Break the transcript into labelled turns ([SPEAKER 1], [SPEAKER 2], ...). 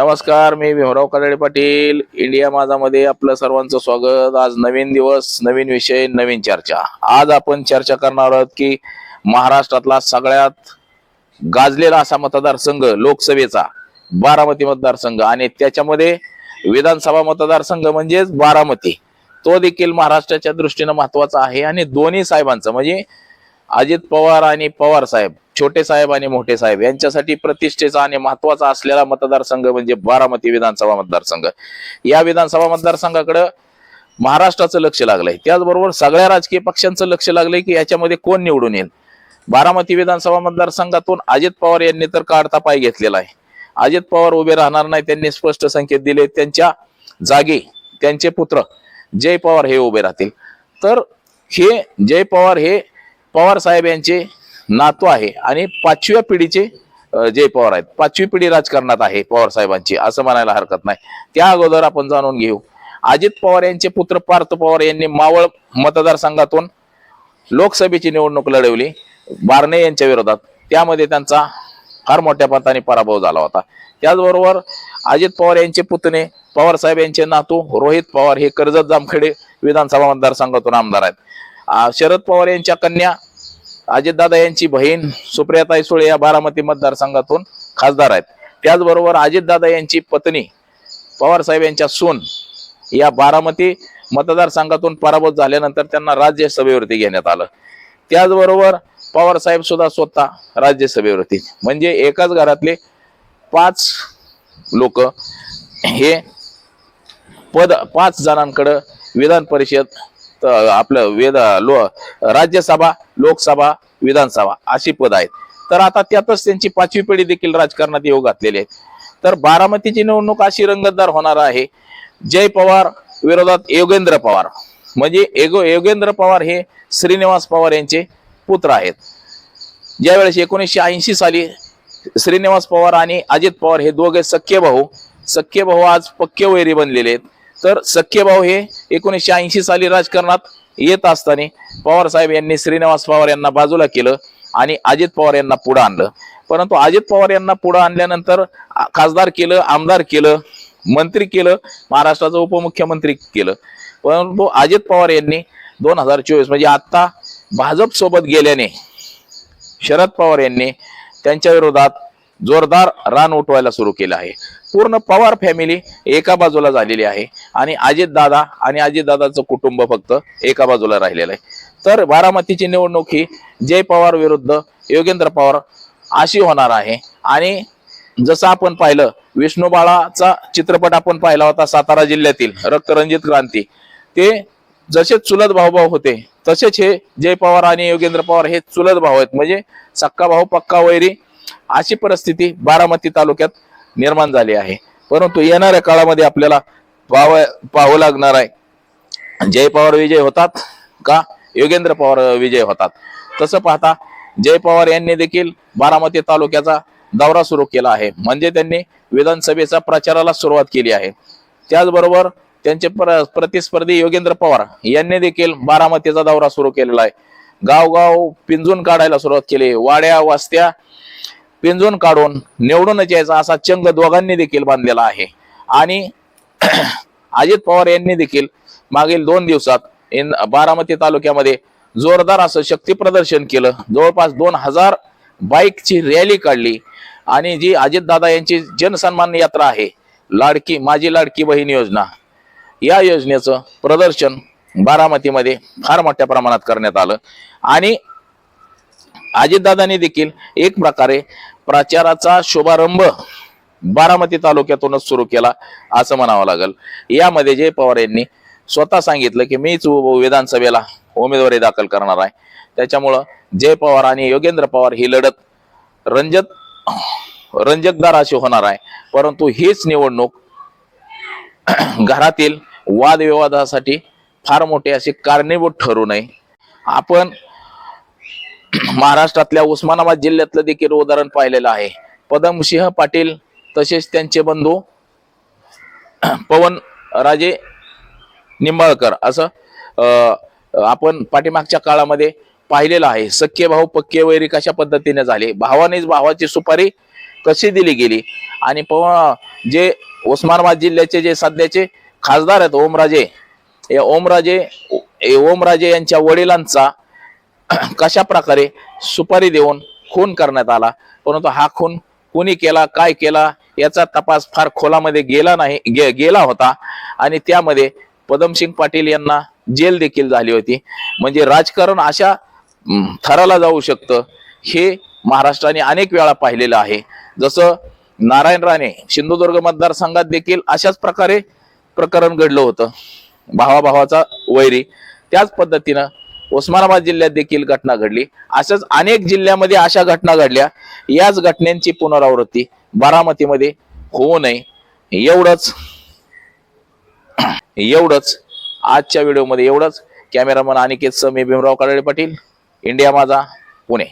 [SPEAKER 1] नमस्कार मी भीमराव कडाडे पाटील. इंडिया माझामध्ये आपलं सर्वांचं स्वागत. आज नवीन दिवस नवीन विषय नवीन चर्चा. आज आपण चर्चा करणार आहोत की महाराष्ट्रातला सगळ्यात गाजलेला असा मतदारसंघ लोकसभेचा बारामती मतदारसंघ. आणि त्याच्यामध्ये विधानसभा मतदारसंघ म्हणजेच बारामती. तो देखील महाराष्ट्राच्या दृष्टीनं महत्त्वाचा आहे. आणि दोन्ही साहेबांचं म्हणजे अजित पवार आणि पवार साहेब छोटे साहेब आणि मोठे साहेब यांच्यासाठी प्रतिष्ठेचा आणि महत्त्वाचा असलेला मतदारसंघ म्हणजे बारामती विधानसभा मतदारसंघ. या विधानसभा मतदारसंघाकडे महाराष्ट्राचं लक्ष लागलंय. त्याचबरोबर सगळ्या राजकीय पक्षांचं लक्ष लागलंय की याच्यामध्ये कोण निवडून येईल? बारामती विधानसभा मतदारसंघातून अजित पवार यांनी तर काढता पाय घेतलेला आहे. अजित पवार उभे राहणार नाही त्यांनी स्पष्ट संकेत दिले. त्यांच्या जागी त्यांचे पुत्र जय पवार हे उभे राहतील. तर हे जय पवार हे पवार साहेब यांचे नातू आहे. आणि पाचव्या पिढीचे जय पवार आहेत पाचवी पिढी राजकारणात आहे पवार साहेबांची असं म्हणायला हरकत नाही. त्या अगोदर आपण जाणून घेऊ. अजित पवार यांचे पुत्र पार्थ पवार यांनी मावळ मतदारसंघातून लोकसभेची निवडणूक लढवली. बारणे यांच्या विरोधात. त्यामध्ये त्यांचा फार मोठ्या मताने पराभव झाला होता. त्याचबरोबर अजित पवार यांचे पुतणे पवार साहेब यांचे नातू रोहित पवार हे कर्जत जामखेडे विधानसभा मतदारसंघातून आमदार आहेत. शरद पवार यांच्या कन्या अजितदादा यांची बहीण सुप्रियाताई सुळे या बारामती मतदारसंघातून खासदार आहेत. त्याचबरोबर अजितदादा यांची पत्नी पवार साहेब यांच्या सून या बारामती मतदारसंघातून पराभूत झाल्यानंतर त्यांना राज्यसभेवरती घेण्यात आलं. त्याचबरोबर पवार साहेब सुद्धा स्वतः राज्यसभेवरती. म्हणजे एकाच घरातले पाच लोक हे पद पाच जणांकडं विधान परिषद आपलं वेद लो राज्यसभा लोकसभा विधानसभा अशी पद आहेत. तर आता त्यातच त्यांची पाचवी पिढी देखील राजकारणात येऊ घातलेली आहे. तर बारामतीची निवडणूक अशी रंगतदार होणार आहे. जय पवार विरोधात योगेंद्र पवार. म्हणजे एगो योगेंद्र पवार हे श्रीनिवास पवार यांचे पुत्र आहेत. ज्यावेळेस एकोणीसशे ऐंशी साली श्रीनिवास पवार आणि अजित पवार हे दोघे सख्य भाऊ सख्य भाऊ आज पक्के वैरी बनलेले आहेत. तर सख्य भाऊ हे एकोणीसशे ऐंशी साली राजकारणात येत असताना पवार साहेब यांनी श्रीनिवास पवार यांना बाजूला केलं आणि अजित पवार यांना पुढं आणलं. परंतु अजित पवार यांना पुढं आणल्यानंतर खासदार केलं आमदार केलं मंत्री केलं महाराष्ट्राचं उपमुख्यमंत्री केलं. परंतु अजित पवार यांनी दोन हजार चोवीस म्हणजे आत्ता भाजप सोबत गेल्याने शरद पवार यांनी त्यांच्या विरोधात जोरदार रान उठवायला सुरू केलं आहे. पूर्ण पवार फॅमिली एका बाजूला झालेली आहे आणि अजित दादा आणि अजित दादाचं कुटुंब फक्त एका बाजूला राहिलेलं आहे. तर बारामतीची निवडणूक ही जय पवार विरुद्ध योगेंद्र पवार अशी होणार आहे. आणि जसं आपण पाहिलं विष्णू बाळाचा चित्रपट आपण पाहिला होता सातारा जिल्ह्यातील रक्तरंजित क्रांती. ते जसे चुलत भाऊभाऊ होते तसेच हे जय पवार आणि योगेंद्र पवार हे चुलत भाऊ आहेत. म्हणजे सक्का भाऊ पक्का वैरी अशी परिस्थिती बारामती तालुक्यात निर्माण झाली आहे. परंतु येणाऱ्या काळामध्ये आपल्याला पाव पाहावं लागणार आहे. जय पवार विजय होतात का? योगेंद्र पवार विजय होतात. तसं पाहता जय पवार यांनी देखील बारामती तालुक्याचा दौरा सुरू केला आहे. म्हणजे त्यांनी विधानसभेचा प्रचाराला सुरुवात केली आहे. त्याचबरोबर त्यांचे प्र- प्रतिस्पर्धी योगेंद्र पवार यांनी देखील बारामतीचा दौरा सुरू केलेला आहे. गावगाव पिंजून काढायला सुरुवात केली. वाड्या वस्त्या पिंजून काढून निवडूनच यायचा असा चंग दोघांनी देखील बांधलेला आहे. आणि अजित पवार यांनी देखील मागील दोन दिवसात इन बारामती तालुक्यामध्ये जोरदार असं शक्ती प्रदर्शन केलं. जवळपास दोन हजार बाईकची रॅली काढली. आणि जी अजितदादा यांची जनसन्मान यात्रा आहे लाडकी माझी लाडकी बहीण योजना या योजनेचं प्रदर्शन बारामतीमध्ये फार मोठ्या प्रमाणात करण्यात आलं. आणि अजितदादांनी देखील एक प्रकारे प्रचाराचा शुभारंभ बारामती तालुक्यातूनच सुरू केला असं म्हणावं लागेल. यामध्ये जय पवार यांनी स्वतः सांगितलं की मीच विधानसभेला उमेदवारी दाखल करणार आहे. त्याच्यामुळं जय पवार आणि योगेंद्र पवार ही लढत रंजत रंजकदार अशी होणार आहे. परंतु हीच निवडणूक घरातील वादविवादासाठी फार मोठे असे कारणीभूत ठरू नये. आपण महाराष्ट्रातल्या उस्मानाबाद जिल्ह्यातलं देखील उदाहरण पाहिलेलं आहे. पदमसिंह पाटील तसेच त्यांचे बंधू पवन राजे निंबाळकर असं आपण पाठीमागच्या काळामध्ये पाहिलेलं आहे. सख्खे भाऊ पक्के वैरी कशा पद्धतीने झाले? भावानेच भावाची सुपारी कशी दिली गेली? आणि पव जे उस्मानाबाद जिल्ह्याचे जे सध्याचे खासदार आहेत ओमराजे हे ओमराजे ओमराजे यांच्या वडिलांचा कशा प्रकारे सुपारी देऊन खून करण्यात आला? परंतु हा खून कोणी केला काय केला याचा तपास फार खोलामध्ये गेला नाही गे, गेला होता. आणि त्यामध्ये पदमसिंग पाटील यांना जेल देखील झाली होती. म्हणजे राजकारण अशा थराला जाऊ शकतं हे महाराष्ट्राने अनेक वेळा पाहिलेलं आहे. जसं नारायण राणे सिंधुदुर्ग मतदारसंघात देखील अशाच प्रकारे प्रकरण घडलं होतं. भावाभावाचा वैरी. त्याच पद्धतीनं उस्मानाबाद जिल्ह्यात देखील घटना घडली. अशाच अनेक जिल्ह्यामध्ये अशा घटना घडल्या. याच घटनांची पुनरावृत्ती बारामतीमध्ये होऊ नये. एवढंच एवढंच आजच्या व्हिडिओमध्ये एवढंच. Cameraman Aniket Sami Bhimrao Kale Patil India Majha Pune.